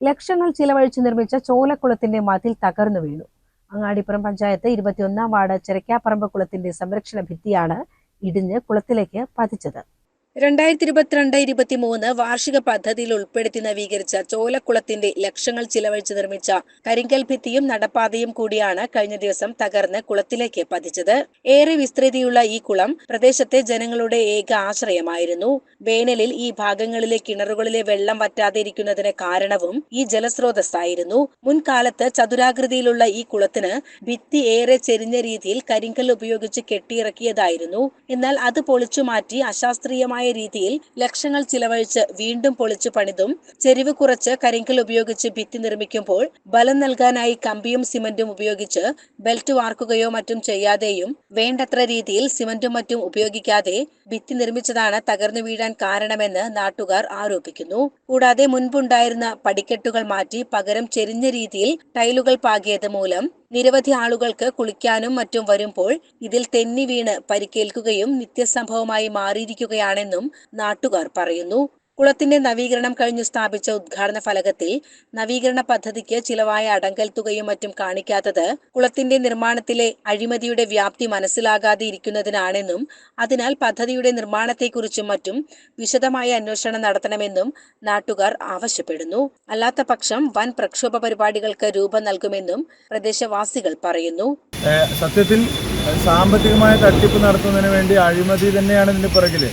ലക്ഷങ്ങൾ ചിലവഴിച്ച് നിർമ്മിച്ച ചോലക്കുളത്തിന്റെ മതിൽ തകർന്നു വീണു. അങ്ങാടിപ്പുറം പഞ്ചായത്ത് ഇരുപത്തിയൊന്നാം വാർഡ് ചെരക്കാപ്പറമ്പ് കുളത്തിന്റെ സംരക്ഷണ ഭിത്തിയാണ് ഇടിഞ്ഞ് കുളത്തിലേക്ക് പതിച്ചത്. രണ്ടായിരത്തി ഇരുപത്തിരണ്ട് ഇരുപത്തിമൂന്ന് വാർഷിക പദ്ധതിയിൽ ഉൾപ്പെടുത്തി നവീകരിച്ച ചോലക്കുളത്തിന്റെ ലക്ഷങ്ങൾ ചിലവഴിച്ച് നിർമ്മിച്ച കരിങ്കൽ ഭിത്തിയും നടപ്പാതയും കൂടിയാണ് കഴിഞ്ഞ ദിവസം തകർന്ന് കുളത്തിലേക്ക് പതിച്ചത്. ഏറെ വിസ്തൃതിയുള്ള ഈ കുളം പ്രദേശത്തെ ജനങ്ങളുടെ ഏക ആശ്രയമായിരുന്നു. വേനലിൽ ഈ ഭാഗങ്ങളിലെ കിണറുകളിലെ വെള്ളം വറ്റാതെ ഇരിക്കുന്നതിന് കാരണവും ഈ ജലസ്രോതസ്സായിരുന്നു. മുൻകാലത്ത് ചതുരാകൃതിയിലുള്ള ഈ കുളത്തിന് ഭിത്തി ഏറെ ചെരിഞ്ഞ രീതിയിൽ കരിങ്കൽ ഉപയോഗിച്ച് കെട്ടിയിറക്കിയതായിരുന്നു. എന്നാൽ അത് പൊളിച്ചു മാറ്റി അശാസ്ത്രീയമായ രീതിയിൽ ലക്ഷങ്ങൾ ചിലവഴിച്ച് വീണ്ടും പൊളിച്ചു പണിതും ചെരിവ് കുറച്ച് കരിങ്കൽ ഉപയോഗിച്ച് ഭിത്തി നിർമ്മിക്കുമ്പോൾ ബലം നൽകാനായി കമ്പിയും സിമന്റും ഉപയോഗിച്ച് ബെൽറ്റ് വാർക്കുകയോ മറ്റും ചെയ്യാതെയും വേണ്ടത്ര രീതിയിൽ സിമന്റും മറ്റും ഉപയോഗിക്കാതെ ഭിത്തി നിർമ്മിച്ചതാണ് തകർന്നു വീഴാൻ കാരണമെന്ന് നാട്ടുകാർ ആരോപിക്കുന്നു. കൂടാതെ മുൻപുണ്ടായിരുന്ന പടിക്കെട്ടുകൾ മാറ്റി പകരം ചെരിഞ്ഞ രീതിയിൽ ടൈലുകൾ പാകിയത് മൂലം നിരവധി ആളുകൾക്ക് കുളിക്കാനും മറ്റും വരുമ്പോൾ ഇതിൽ തെന്നി വീണ് പരിക്കേൽക്കുകയും നിത്യസംഭവമായി മാറിയിരിക്കുകയാണെന്നും നാട്ടുകാർ പറയുന്നു. കുളത്തിന്റെ നവീകരണം കഴിഞ്ഞു സ്ഥാപിച്ച ഉദ്ഘാടന ഫലകത്തിൽ നവീകരണ പദ്ധതിക്ക് ചിലവായ അടങ്കൽ തുകയും മറ്റും കാണിക്കാത്തത് കുളത്തിന്റെ നിർമ്മാണത്തിലെ അഴിമതിയുടെ വ്യാപ്തി മനസ്സിലാകാതെ ഇരിക്കുന്നതിനാണെന്നും അതിനാൽ പദ്ധതിയുടെ നിർമ്മാണത്തെക്കുറിച്ചും മറ്റും വിശദമായ അന്വേഷണം നടത്തണമെന്നും നാട്ടുകാർ ആവശ്യപ്പെടുന്നു. അല്ലാത്ത പക്ഷം വൻ പ്രക്ഷോഭ പരിപാടികൾക്ക് രൂപം നൽകുമെന്നും പ്രദേശവാസികൾ പറയുന്നു. സത്യത്തിൽ സാമ്പത്തികമായ തട്ടിപ്പ് നടത്തുന്നതിന് വേണ്ടി അഴിമതി തന്നെയാണ് ഇതിന്റെ പുറകിൽ.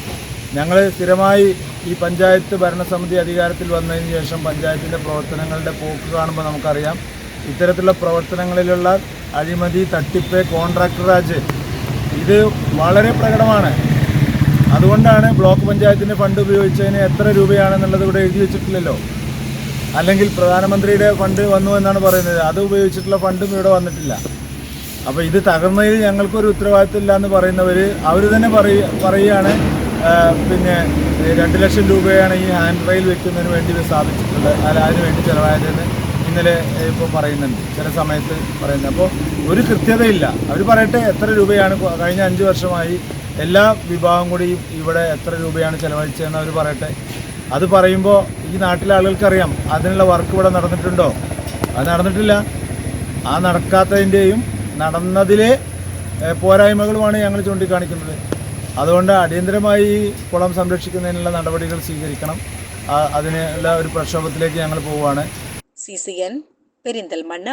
ഞങ്ങൾ സ്ഥിരമായി ഈ പഞ്ചായത്ത് ഭരണസമിതി അധികാരത്തിൽ വന്നതിന് ശേഷം പഞ്ചായത്തിന്റെ പ്രവർത്തനങ്ങളുടെ പോക്ക് കാണുമ്പോൾ നമുക്കറിയാം. ഇത്തരത്തിലുള്ള പ്രവർത്തനങ്ങളിലുള്ള അഴിമതി തട്ടിപ്പ് കോൺട്രാക്ടർ രാജ് ഇത് വളരെ പ്രകടമാണ്. അതുകൊണ്ടാണ് ബ്ലോക്ക് പഞ്ചായത്തിന്റെ ഫണ്ട് ഉപയോഗിച്ചതിന് എത്ര രൂപയാണെന്നുള്ളത് ഇവിടെ എഴുതി വെച്ചിട്ടില്ലല്ലോ. അല്ലെങ്കിൽ പ്രധാനമന്ത്രിയുടെ ഫണ്ട് വന്നു എന്നാണ് പറയുന്നത്. അത് ഉപയോഗിച്ചിട്ടുള്ള ഫണ്ടും ഇവിടെ വന്നിട്ടില്ല. അപ്പോൾ ഇത് തകർന്നതിൽ ഞങ്ങൾക്കൊരു ഉത്തരവാദിത്തമില്ല എന്ന് പറയുന്നവർ അവർ തന്നെ പറയുകയാണ്. പിന്നെ രണ്ട് ലക്ഷം രൂപയാണ് ഈ ഹാൻഡ് റെയിൽ വെക്കുന്നതിന് വേണ്ടി സ്ഥാപിച്ചിട്ടുള്ളത്. അല്ല അതിന് വേണ്ടി ചിലവായതെന്ന് ഇന്നലെ ഇപ്പോൾ പറയുന്നുണ്ട്. ചില സമയത്ത് പറയുന്നത് അപ്പോൾ ഒരു കൃത്യതയില്ല. അവർ പറയട്ടെ എത്ര രൂപയാണ് കഴിഞ്ഞ അഞ്ച് വർഷമായി എല്ലാ വിഭാഗം കൂടി ഇവിടെ എത്ര രൂപയാണ് ചിലവഴിച്ചതെന്ന് അവർ പറയട്ടെ. അത് പറയുമ്പോൾ ഈ നാട്ടിലെ ആളുകൾക്കറിയാം. അതിനുള്ള വർക്ക് ഇവിടെ നടന്നിട്ടുണ്ടോ? അത് നടന്നിട്ടില്ല. ആ നടക്കാത്തതിന്റെയും നടന്നതിലെ പോരായ്മകളുമാണ് ഞങ്ങൾ ചൂണ്ടിക്കാണിക്കുന്നത്. അതുകൊണ്ട് അടിയന്തരമായി കുളം സംരക്ഷിക്കുന്നതിനുള്ള നടപടികൾ സ്വീകരിക്കണം. അതിനുള്ള ഒരു പ്രക്ഷോഭത്തിലേക്ക് ഞങ്ങൾ പോവുകയാണ്. C C N Perinthalmanna